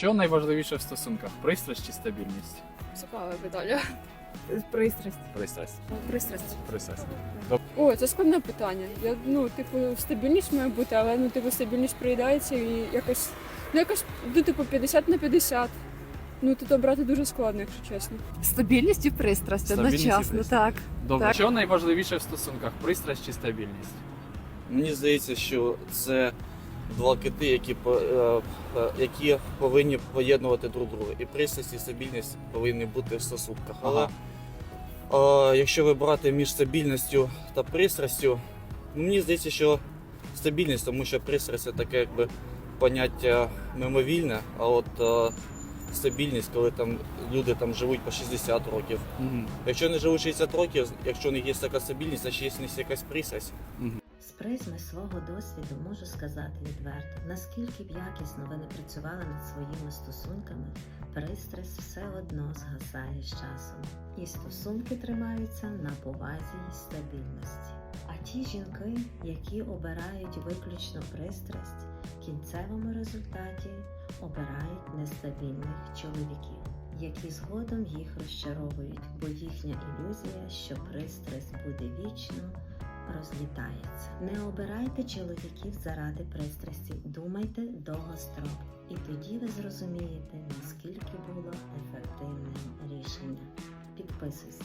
Що найважливіше в стосунках? Пристрасть чи стабільність? Цікаве питання. Пристрасть. Пристрасть. Пристрасть. Пристрасть. О, це складне питання. Я ну, типу, стабільність має бути, але ну, типу, стабільність приїдається і якось, ну якось, ну, типу, 50 на 50. Ну, тут обрати дуже складно, якщо чесно. Стабільність і пристрасть Стабільність і одночасно, пристрасть. так. Добре. Так. Що найважливіше в стосунках? Пристрасть чи стабільність? Мені здається, що це два кити, які, е, е, які повинні поєднувати друг друга. І пристрасть, і стабільність повинні бути в стосунках. Але е, якщо вибрати між стабільністю та пристрастю, ну, мені здається, що стабільність, тому що пристрасть це таке якби поняття мимовільне, а от стабільність, коли там люди там живуть по 60 років. Угу. Якщо не живуть 60 років, якщо у них є така стабільність, значить є якась пристрасть. З призми свого досвіду можу сказати відверто, наскільки б якісно ви не працювали над своїми стосунками, пристрасть все одно згасає з часом. І стосунки тримаються на повазі і стабільності. А ті жінки, які обирають виключно пристрасть, в кінцевому результаті обирають нестабільних чоловіків, які згодом їх розчаровують, бо їхня ілюзія, що пристрасть буде вічно, розлітається. Не обирайте чоловіків заради пристрасті, думайте довгострок. І тоді ви зрозумієте, наскільки було ефективним рішення. Підписуйся.